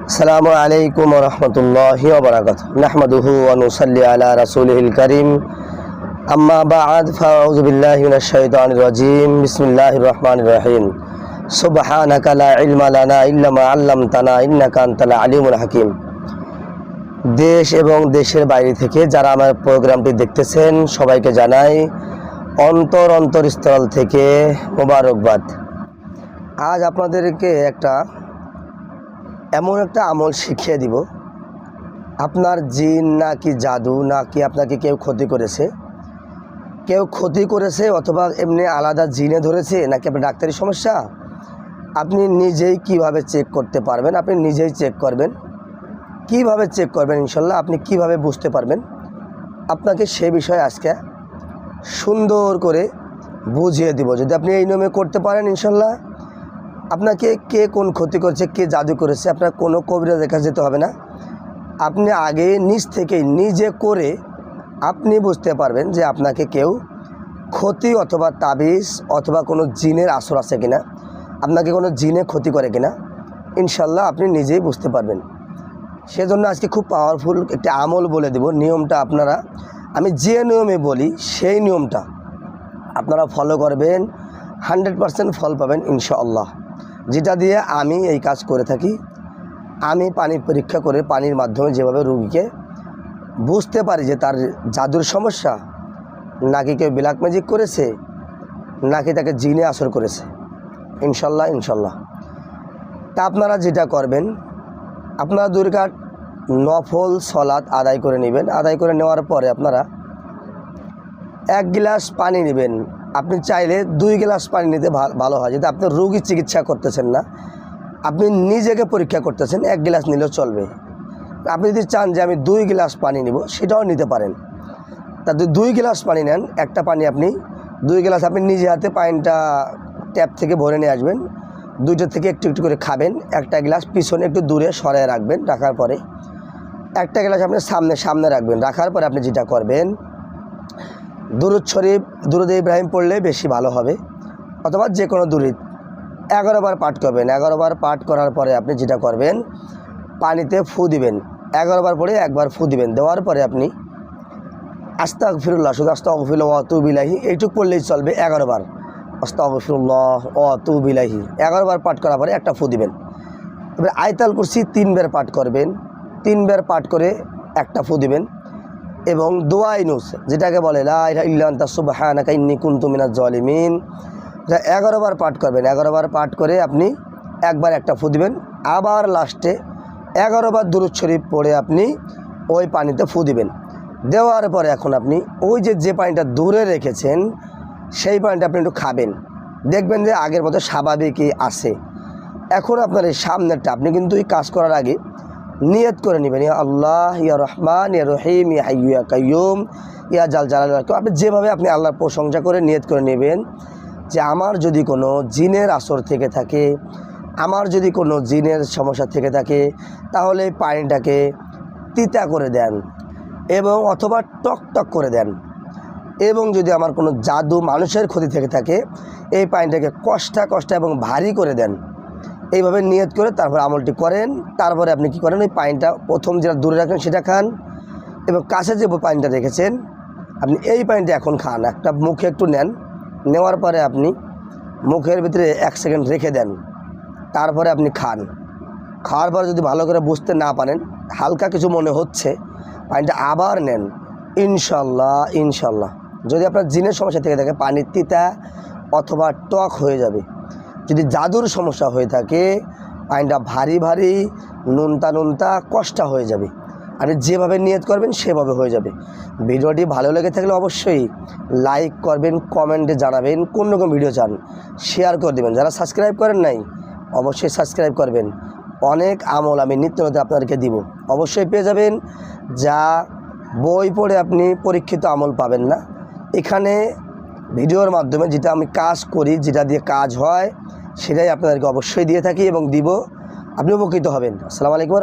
السلام عليكم ورحمة الله وبركاته نحمده ونصلي على رسوله الكريم أما بعد فأعوذ بالله من الشيطان الرجيم بسم الله الرحمن الرحيم سبحانك لا علم لنا إلا ما علمتنا إنك أنت العليم الحكيم দেশ এবং দেশের বাইরে থেকে যারা আমার প্রোগ্রামটি দেখতেছেন সবাইকে জানাই অন্তর অন্তরস্থল থেকে মোবারকবাদ আজ আপনাদেরকে একটা এমন একটা আমল শিখিয়ে দিব। আপনার জিন না কি জাদু, না কি আপনাকে কেউ ক্ষতি করেছে? কেউ ক্ষতি করেছে অথবা এমনি আলাদা জিনে ধরেছে নাকি আপনার ডাক্তারি সমস্যা? আপনি নিজেই কীভাবে চেক করতে পারবেন? আপনি নিজেই চেক করবেন। কীভাবে চেক করবেন ইনশাল্লাহ? আপনি কীভাবে বুঝতে পারবেন? আপনাকে সে বিষয়ে আজকে সুন্দর করে বুঝিয়ে দিব। যদি আপনি এই নিয়মে করতে পারেন ইনশাল্লাহ আপনাকে কে কোন ক্ষতি করেছে, কে জাদু করেছে, আপনার কোনো কবিরা দেখা যেতে হবে না। আপনি আগে নিজ থেকেই নিজে করে আপনি বুঝতে পারবেন যে আপনাকে কেউ ক্ষতি অথবা তাবিজ অথবা কোনো জিনের আসর আছে কিনা, আপনাকে কোনো জিনে ক্ষতি করে কিনা, ইনশাল্লাহ আপনি নিজেই বুঝতে পারবেন। সেজন্য আজকে খুব পাওয়ারফুল একটি আমল বলে দেব, নিয়মটা আপনারা, আমি যে নিয়মে বলি সেই নিয়মটা আপনারা ফলো করবেন হান্ড্রেড পারসেন্ট ফল পাবেন ইনশাআল্লাহ। যেটা দিয়ে আমি এই কাজ করে থাকি। আমি পানি পরীক্ষা করে পানির মাধ্যমে যেভাবে রুগীকে বুঝতে পারি যে তার জাদুর সমস্যা, নাকি কেউ ব্ল্যাক ম্যাজিক করেছে, নাকি তাকে জিনে আসর করেছে। ইনশাল্লাহ ইনশাল্লাহ। তা আপনারা যেটা করবেন, আপনারা দুর্গার নফল সলাদ আদায় করে নেবেন। আদায় করে নেওয়ার পরে আপনারা এক গ্লাস পানি নেবেন। আপনি চাইলে দুই গ্লাস পানি নিতে ভালো হয়। যদি আপনি রোগী চিকিৎসা করতেছেন না, আপনি নিজেকে পরীক্ষা করতেছেন, এক গ্লাস নিলেও চলবে। আপনি যদি চান যে আমি দুই গ্লাস পানি নিব, সেটাও নিতে পারেন। তা দুই গ্লাস পানি নেন, একটা পানি আপনি, দুই গ্লাস আপনি নিজে হাতে পানিটা ট্যাপ থেকে ভরে নিয়ে আসবেন। দুইটা থেকে একটু একটু করে খাবেন। একটা গ্লাস পিছনে একটু দূরে সরায় রাখবেন রাখার পরে। একটা গ্লাস আপনি সামনে সামনে রাখবেন। রাখার পরে আপনি যেটা করবেন দুরুদ শরীফ, দুরুদ ইব্রাহিম পড়লে বেশি ভালো হবে, অথবা যে কোনো দুরুদ। এগারো বার পাঠ করবেন। এগারো বার পাঠ করার পরে আপনি যেটা করবেন, পানিতে ফু দিবেন। এগারো বার পরে একবার ফু দিবেন। দেওয়ার পরে আপনি আস্তা ফিরুল্লাহ শুধু আস্তা অফিল অতু বিলাহি এইটুক পড়লেই চলবে এগারো বার। আস্তা অফিরুল্লাহ অতু বিলাহি এগারো বার পাঠ করার পরে একটা ফু দিবেন। এবার আয়তাল কুরসি তিনবার পাঠ করবেন। তিনবার পাঠ করে একটা ফু দিবেন। এবং দোয়া ইনুস, যেটাকে বলে, লা ইলাহা ইল্লা আনতা সুবহানাকা ইন্নী কুনতু মিনাজ জালিমিন। এটা এগারো বার পাঠ করবেন। এগারো বার পাঠ করে আপনি একবার একটা ফু দিবেন। আবার লাস্টে এগারো বার দুরুদ শরীফ পড়ে আপনি ওই পানিতে ফু দিবেন। দেওয়ার পরে এখন আপনি ওই যে যে পানিটা দূরে রেখেছেন, সেই পানিটা আপনি একটু খাবেন। দেখবেন যে আগের মতো স্বাভাবিকই আছে। এখন আপনার এই সামনেরটা, আপনি কিন্তু এই কাজ করার আগে নিয়ত করে নেবেন। ইয়া আল্লাহ, ইয়া রহমান, ইয়া রহিম, ইয়া হাইয়ু ইয়া কাইয়ুম ইয়া জাল জালাল আপনি যেভাবে আপনি আল্লাহর প্রশংসা করে নিয়ত করে নেবেন যে আমার যদি কোনো জিনের আসর থেকে থাকে, আমার যদি কোনো জিনের সমস্যা থেকে থাকে, তাহলে পানিটাকে তিতা করে দেন এবং অথবা টক টক করে দেন। এবং যদি আমার কোনো জাদু মানুষের ক্ষতি থেকে থাকে, এই পানিটাকে কষ্টা কষ্টা এবং ভারী করে দেন। এইভাবে নিয়ত করে তারপর আমলটি করেন। তারপরে আপনি কি করেন? ওই পানিটা প্রথম যেটা দূরে রাখেন সেটা খান এবং কাছে যে পানিটা রেখেছেন, আপনি এই পানিটা এখন খান। একটা মুখে একটু নেন, নেওয়ার পরে আপনি মুখের ভিতরে এক সেকেন্ড রেখে দেন। তারপরে আপনি খান। খাওয়ার পরে যদি ভালো করে বুঝতে না পারেন, হালকা কিছু মনে হচ্ছে, পানিটা আবার নেন। ইনশাল্লাহ ইনশাল্লাহ। যদি আপনার জিনের সমস্যা থেকে থাকে, পানির তিতা অথবা টক হয়ে যাবে। যদি জাদুর সমস্যা হয়ে থাকে পানিটা ভারী ভারী, নুনতা নুনতা, কষ্টা হয়ে যাবে। আপনি যেভাবে নিয়ত করবেন, সেভাবে হয়ে যাবে। ভিডিওটি ভালো লেগে থাকলে অবশ্যই লাইক করবেন, কমেন্টে জানাবেন, কোন রকম ভিডিও চান, শেয়ার করে দেবেন। যারা সাবস্ক্রাইব করেন নাই, অবশ্যই সাবস্ক্রাইব করবেন। অনেক আমল আমি নিত্য নতুন আপনাদেরকে দিব। অবশ্যই পেয়ে যাবেন। যা বই পড়ে আপনি পরীক্ষিত আমল পাবেন না। এখানে ভিডিওর মাধ্যমে যেটা আমি কাজ করি, যেটা দিয়ে কাজ হয় সেটাই আপনাদেরকে অবশ্যই দিয়ে থাকি এবং দিব। আপনি উপকৃত হবেন। আসসালামু আলাইকুম